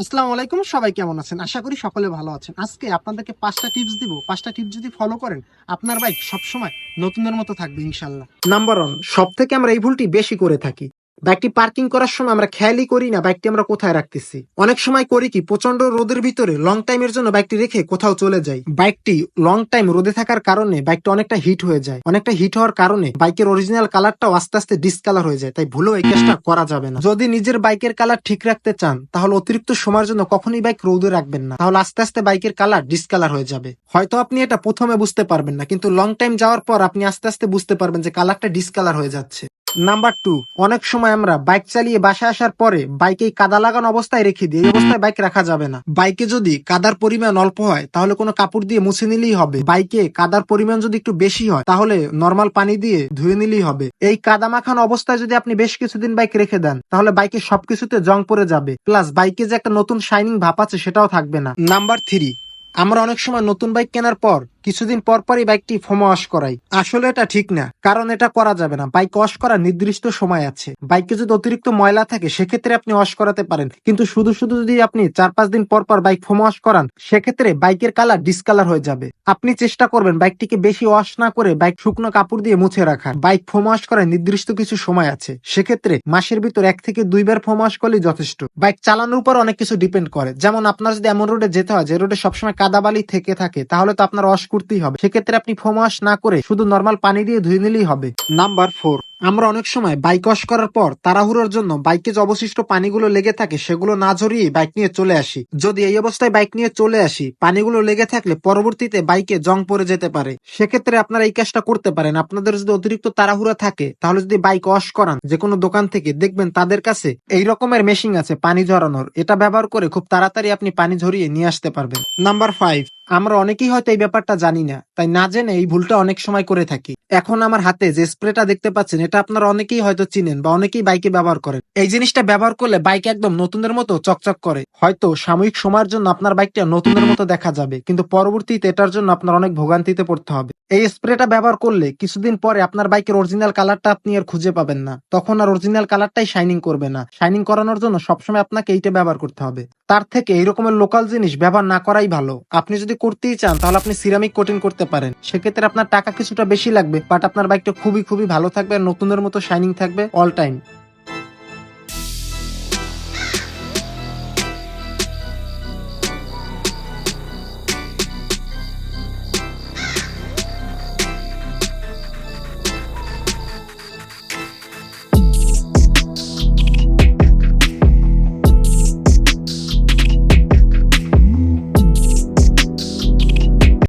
আসসালামু আলাইকুম, সবাই কেমন আছেন? আশা করি সকলে ভালো আছেন। আজকে আপনাদেরকে পাঁচটা টিপস দিব। পাঁচটা টিপস যদি ফলো করেন, আপনার বাইক সবসময় নতুনের মতো থাকবে ইনশাল্লাহ নাম্বার ওয়ান সব থেকে আমরা এই ভুলটি বেশি করে থাকি। বাইকটি পার্কিং করার সময় আমরা খেয়ালই করি না বাইকটি আমরা কোথায় রাখতেছি। অনেক সময় করি কি প্রচণ্ড রোদের ভিতরে লং টাইমের জন্য বাইকটি রেখে কোথাও চলে যাই। বাইকটি লং টাইম রোদে থাকার কারণে বাইকটা অনেকটা হিট হয়ে যায়। অনেকটা হিট হওয়ার কারণে বাইকের অরিজিনাল কালারটাও আস্তে আস্তে ডিসকালার হয়ে যায়। তাই ভুলেও এই কাজটা করা যাবে না। যদি নিজের বাইকের কালার ঠিক রাখতে চান, তাহলে অতিরিক্ত সময়ের জন্য কখনোই বাইক রোদে রাখবেন না। তাহলে আস্তে আস্তে বাইকের কালার ডিসকালার হয়ে যাবে। হয়তো আপনি এটা প্রথমে বুঝতে পারবেন না, কিন্তু লং টাইম যাওয়ার পর আপনি আস্তে আস্তে বুঝতে পারবেন যে কালারটা ডিসকালার হয়ে যাচ্ছে। নাম্বার টু অনেক সময় আমরা বাইক চালিয়ে বাসায় আসার পরে বাইকে কাদা লাগানো অবস্থায় রেখে দিই, এই অবস্থায় বাইক রাখা যাবে না। বাইকে যদি কাদার পরিমাণ অল্প হয়, তাহলে কোনো কাপড় দিয়ে মুছে নিলেই হবে। বাইকে কাদার পরিমাণ যদি একটু বেশি হয়, তাহলে নর্মাল পানি দিয়ে ধুয়ে নিলেই হবে। এই কাদা মাখানো অবস্থায় যদি আপনি বেশ কিছুদিন বাইক রেখে দেন, তাহলে বাইকে সবকিছুতে জং পড়ে যাবে। প্লাস বাইকে যে একটা নতুন শাইনিং ভাপ আছে, সেটাও থাকবে না। নাম্বার থ্রি আমরা অনেক সময় নতুন বাইক কেনার পর কিছুদিন পর পরই বাইকটি ফোমা ওয়াশ করাই। আসলে এটা ঠিক না, কারণ এটা করা যাবে না। বাইক ওয়াশ করার নির্দিষ্ট সময় আছে। বাইকে যদি অতিরিক্ত ময়লা থাকে, সেক্ষেত্রে আপনি ওয়াশ করাতে পারেন। কিন্তু শুধু শুধু যদি আপনি চার পাঁচ দিন পর পর বাইক ফোমা ওয়াশ করান, সেক্ষেত্রে বাইকের কালার ডিসকালার হয়ে যাবে। আপনি চেষ্টা করবেন বাইকটিকে বেশি ওয়াশ না করে বাইক শুকনো কাপড় দিয়ে মুছে রাখার। বাইক ফোম ওয়াশ করার নির্দিষ্ট কিছু সময় আছে। সেক্ষেত্রে মাসের ভিতর এক থেকে দুইবার ফোম ওয়াশ করলেই যথেষ্ট। বাইক চালানোর উপর অনেক কিছু ডিপেন্ড করে। যেমন আপনার যদি এমন রোডে যেতে হয়, যে রোডে সবসময় কাদাবালি থেকে থাকে, তাহলে তো আপনার ওয়াশ করতেই হবে। সেক্ষেত্রে আপনি ফোম ওয়াশ না করে শুধু নর্মাল পানি দিয়ে ধুয়ে নিলেই হবে। নাম্বার ফোর আমরা অনেক সময় বাইক ওয়াশ করার পর তাড়াহুড়োর জন্য বাইকে যে অবশিষ্ট পানিগুলো লেগে থাকে সেগুলো না ঝরিয়ে বাইক নিয়ে চলে আসি। যদি এই অবস্থায় বাইক নিয়ে চলে আসি, পানিগুলো লেগে থাকলে পরবর্তীতে বাইকে জং পড়ে যেতে পারে। সেক্ষেত্রে আপনারা এই কাজটা করতে পারেন। আপনাদের যদি অতিরিক্ত তাড়াহুড়া থাকে, তাহলে যদি বাইক ওয়াশ করান, যে কোনো দোকান থেকে, দেখবেন তাদের কাছে এই রকমের মেশিন আছে, পানি ঝরানোর। এটা ব্যবহার করে খুব তাড়াতাড়ি আপনি পানি ঝরিয়ে নিয়ে আসতে পারবেন। নাম্বার ফাইভ, আমরা অনেকেই হয়তো এই ব্যাপারটা জানি না, তাই না জেনে এই ভুলটা অনেক সময় করে থাকি। এখন আমার হাতে যে স্প্রেটা দেখতে পাচ্ছেন এটা আপনারা অনেকেই হয়তো চিনেন বা অনেকেই বাইকে ব্যবহার করেন। এই জিনিসটা ব্যবহার করলে বাইক একদম নতুনের মতো চকচক করে। হয়তো সাময়িক সময়ের জন্য আপনার বাইকটা নতুনের মতো দেখা যাবে, কিন্তু পরবর্তীতে এটার জন্য আপনার অনেক ভোগান্তিতে পড়তে হবে। এই স্প্রেটা ব্যবহার করলে কিছুদিন পরে আপনার বাইকের অরিজিনাল কালারটা আপনি আর খুঁজে পাবেন না। তখন আর অরিজিনাল কালারটাই শাইনিং করবে না। শাইনিং করানোর জন্য সবসময় আপনাকে এইটা ব্যবহার করতে হবে। তার থেকে এই রকমের লোকাল জিনিস ব্যবহার না করাই ভালো। আপনি যদি করতেই চান, তাহলে আপনি সিরামিক কোটিং করতে পারেন। সেক্ষেত্রে আপনার টাকা কিছুটা বেশি লাগবে বাট আপনার বাইকটা খুবই খুবই ভালো থাকবে, আর নতুনের মতো শাইনিং থাকবে অল টাইম